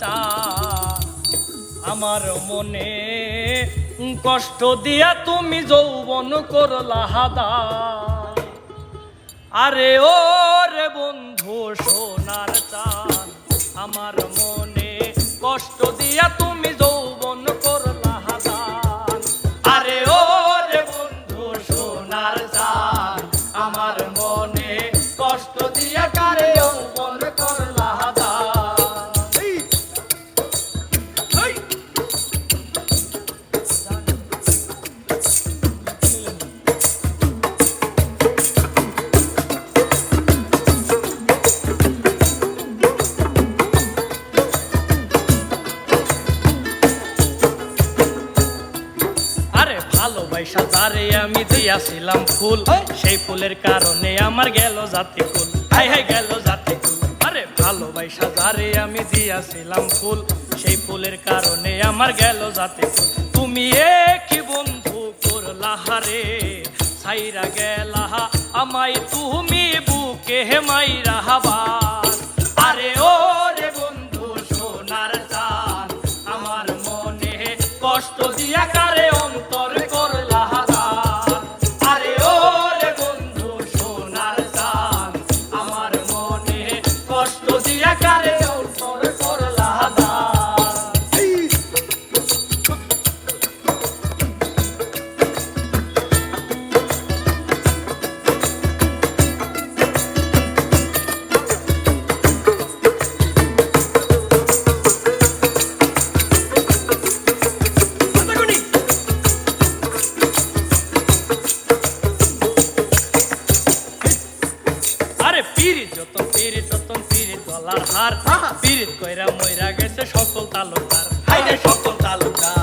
চা। আমার মনে কষ্ট দিয়া তুমি যৌবন করলা হাদা। আরে ও রে বন্ধু, সোনার চান আমার মনে কষ্ট দিয়া তুমি তারে আমি দিয়াছিলাম ফুল। সেই ফুলের কারণে আমার গেল জাতি কুল হাই হাই গেল জাতি কুল আরে ভালোবাসা তারে আমি দিয়াছিলাম ফুল। সেই ফুলের কারণে আমার গেল জাতি কুল তুমি কি বন্ধু করলা হারে ছাইরা গেলাহা আমায় তুমি বুকে মাইরা হাবার আরে পিরিত যত পিরিত ততন পিরিত গলার হার। পিরিত কইরা মইরা গেছে সকল তালুকার হাইরে সকল তালুকার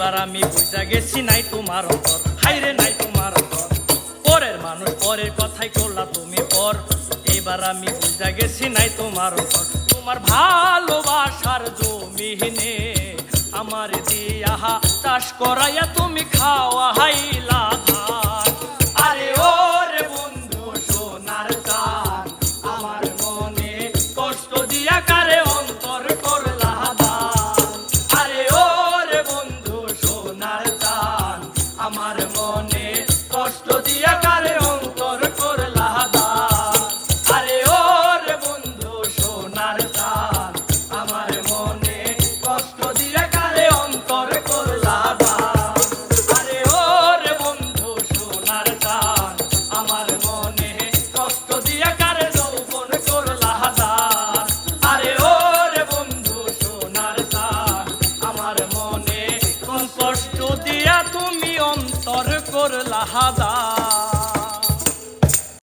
এবার আমি বুঝা গেছি নাই তোমার অন্তর। হাইরে নাই তোমার অন্তর। পরের মানুষ পরের কথাই করলা তুমি পর। এবার আমি বুঝা গেছি নাই তোমার অন্তর। তোমার ভালোবাসার জমিনে আমার দিয়া চাষ করাইয়া তুমি খাওয়া হাইলা মনে কোন